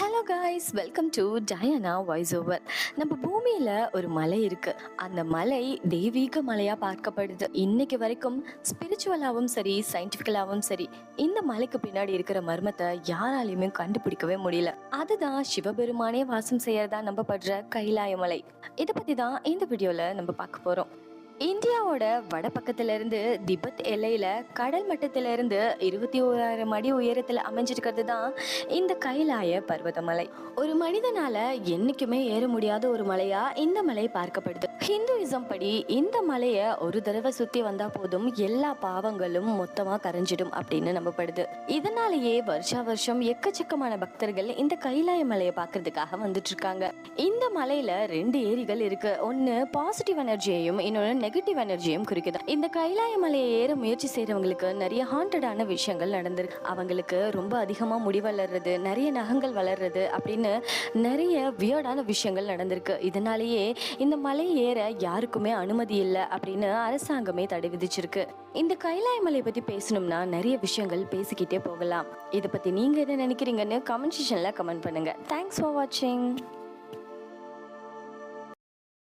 Hello guys welcome to Diana voice over நம்ம பூமியில் ஒரு மலை இருக்கு. அந்த மலை தெய்வீக மலையா பார்க்கப்படுது. இன்னைக்கு வரைக்கும் ஸ்பிரிச்சுவலாகவும் சரி சயின்டிஃபிக்கலாகவும் சரி இந்த மலைக்கு பின்னாடி இருக்கிற மர்மத்தை யாராலையுமே கண்டுபிடிக்கவே முடியல. அதுதான் சிவபெருமானே வாசம் செய்யறதா நம்பப்படுற கைலாய மலை. இதை பத்தி தான் இந்த வீடியோல நம்ம பார்க்க போறோம். இந்தியாவோட வட பக்கத்துல இருந்து திபெத் எல்லையில கடல் மட்டத்துல இருந்து இருபத்தி ஓராயிரம் அடி உயரத்துல அமைஞ்சிருக்கிறது தான் இந்த கைலாய பர்வதமலை. ஒரு மனிதனால என்னைக்குமே ஏற முடியாத ஒரு மலையா இந்த மலை பார்க்கப்படுது. ஹிந்துயிசம் படி இந்த மலையை ஒரு தடவை சுத்தி வந்தா போதும் எல்லா பாவங்களும் மொத்தமா கரைஞ்சிடும் அப்படின்னு நம்பப்படுது. இதனாலேயே வருஷா வருஷம் எக்கச்சக்கமான பக்தர்கள் இந்த கைலாய மலையை பார்க்கறதுக்காக வந்துட்டு இருக்காங்க. இந்த மலையில ரெண்டு ஏரிகள் இருக்கு. ஒன்னு பாசிட்டிவ் எனர்ஜியையும் இன்னொன்னு நெகட்டிவ் எனர்ஜியும் குறிக்குது இந்த கைலாய மலையை ஏற முயற்சி செய்யறவங்களுக்கு நிறைய ஹாண்டடான விஷயங்கள் நடந்திருக்கு. அவங்களுக்கு ரொம்ப அதிகமாக முடி வளர்றது நிறைய நகங்கள் வளர்றது அப்படின்னு நிறைய வியர்டான விஷயங்கள் நடந்திருக்கு. இதனாலேயே இந்த மலையை ஏற யாருக்குமே அனுமதி இல்லை அப்படின்னு அரசாங்கமே தடை விதிச்சிருக்கு. இந்த கைலாய மலை பத்தி பேசணும்னா நிறைய விஷயங்கள் பேசிக்கிட்டே போகலாம். இதை பத்தி நீங்க என்ன நினைக்கிறீங்கன்னு கமெண்ட் செக்ஷன்ல கமெண்ட் பண்ணுங்க. தேங்க்ஸ் ஃபார் வாட்சிங்